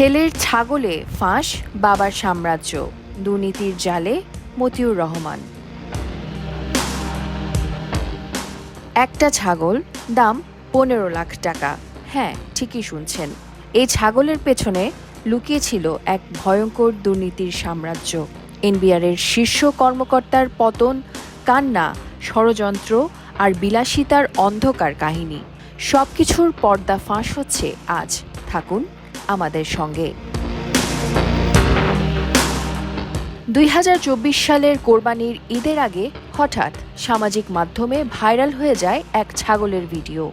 ছেলের ছাগলে ফাঁস, বাবার সাম্রাজ্য। দুর্নীতির জালে মতিউর রহমান। একটা ছাগল, দাম পনেরো লাখ টাকা। হ্যাঁ ঠিকই শুনছেন। এই ছাগলের পেছনে লুকিয়েছিল এক ভয়ঙ্কর দুর্নীতির সাম্রাজ্য। এনবিআরের শীর্ষ কর্মকর্তার পতন, কান্না, ষড়যন্ত্র আর বিলাসিতার অন্ধকার কাহিনী। সবকিছুর পর্দা ফাঁস হচ্ছে আজ। থাকুন আমাদের সঙ্গে। দুই হাজার চব্বিশ সালের কোরবানির ঈদের আগে হঠাৎ সামাজিক মাধ্যমে ভাইরাল হয়ে যায় এক ছাগলের ভিডিও।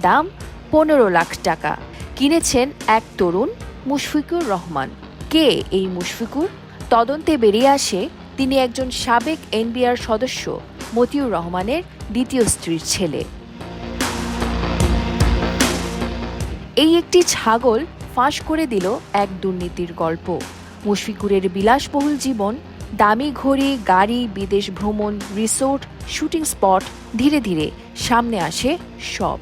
দাম পনেরো লাখ টাকা। কিনেছেন এক তরুণ, মুশফিকুর রহমান। কে এই মুশফিকুর? তদন্তে বেরিয়ে আসে তিনি একজন সাবেক এনবিআর সদস্য, মতিউর রহমানের দ্বিতীয় স্ত্রীর ছেলে। এই একটি ছাগল ফাঁস করে দিল এক দুর্নীতির গল্প। মুশফিকুরের বিলাসবহুল জীবন, দামি ঘড়ি, গাড়ি, বিদেশ ভ্রমণ, রিসোর্ট, শুটিং স্পট, ধীরে ধীরে সামনে আসে সব।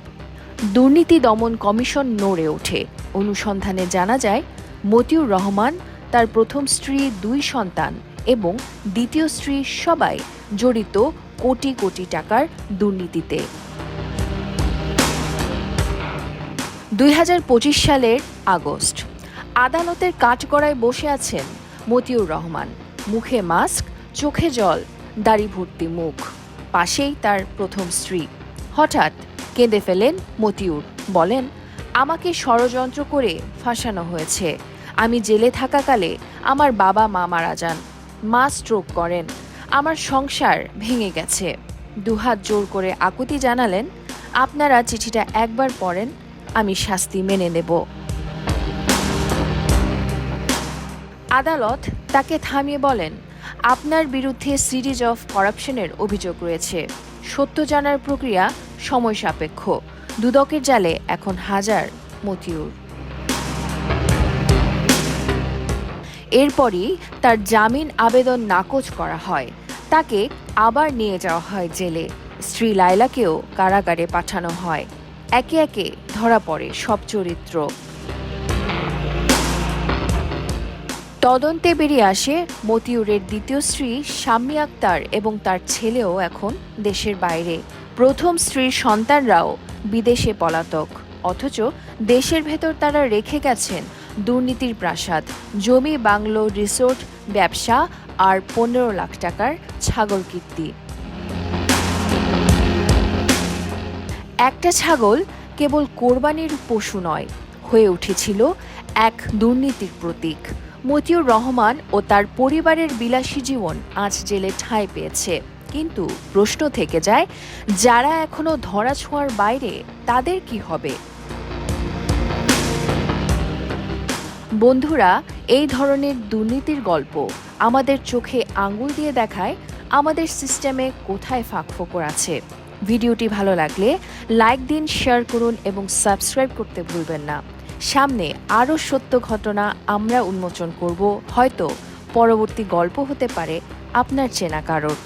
দুর্নীতি দমন কমিশন নড়ে ওঠে। অনুসন্ধানে জানা যায়, মতিউর রহমান তার প্রথম স্ত্রী, দুই সন্তান এবং দ্বিতীয় স্ত্রী সবাই জড়িত কোটি কোটি টাকার দুর্নীতিতে। দুই হাজার পঁচিশ সালের আগস্ট। আদালতের কাঠগড়ায় বসে আছেন মতিউর রহমান। মুখে মাস্ক, চোখে জল, দাড়ি ভর্তি মুখ। পাশেই তার প্রথম স্ত্রী। হঠাৎ কেঁদে ফেলেন মতিউর। বলেন, আমাকে ষড়যন্ত্র করে ফাঁসানো হয়েছে। আমি জেলে থাকাকালে আমার বাবা মা মারা যান। মা স্ট্রোক করেন। আমার সংসার ভেঙে গেছে। দুহাত জোর করে আকুতি জানালেন, আপনারা চিঠিটা একবার পড়েন আমি শাস্তি মেনে নেব। আদালত তাকে থামিয়ে বলেন, আপনার বিরুদ্ধে সিরিজ অফ করাপশনের অভিযোগ রয়েছে। সত্য জানার প্রক্রিয়া সময় সাপেক্ষ। দুদকের জালে এখন হাজার মতিউর। এরপরই তার জামিন আবেদন নাকচ করা হয়। তাকে আবার নিয়ে যাওয়া হয় জেলে। স্ত্রী লাইলাকেও কারাগারে পাঠানো হয়। একে একে ধরা পড়ে সব চরিত্র। তদন্তে বেরিয়ে আসে মতিউরের দ্বিতীয় স্ত্রী শাম্মী আক্তার এবং তার ছেলেও এখন দেশের বাইরে। প্রথম স্ত্রীর সন্তানরাও বিদেশে পলাতক, অথচ দেশের ভেতর তারা রেখে গেছেন দুর্নীতির প্রাসাদ, জমি, বাংলো, রিসোর্ট, ব্যবসা আর পনেরো লাখ টাকার ছাগল কীর্তি। একটা ছাগল কেবল কোরবানির পশু নয়, হয়ে উঠেছিল এক দুর্নীতির প্রতীক। মতিউর রহমান ও তার পরিবারের বিলাসী জীবন আজ জেলে ঠাঁই পেয়েছে। কিন্তু প্রশ্ন থেকে যায়, যারা এখনও ধরা ছোঁয়ার বাইরে, তাদের কি হবে? বন্ধুরা, এই ধরনের দুর্নীতির গল্প আমাদের চোখে আঙুল দিয়ে দেখায় আমাদের সিস্টেমে কোথায় ফাঁকফোকর আছে। ভিডিওটি ভালো লাগলে লাইক দিন, শেয়ার করুন এবং সাবস্ক্রাইব করতে ভুলবেন না। সামনে আরও সত্য ঘটনা আমরা উন্মোচন করব। হয়তো পরবর্তী গল্প হতে পারে আপনার চেনা কারোর।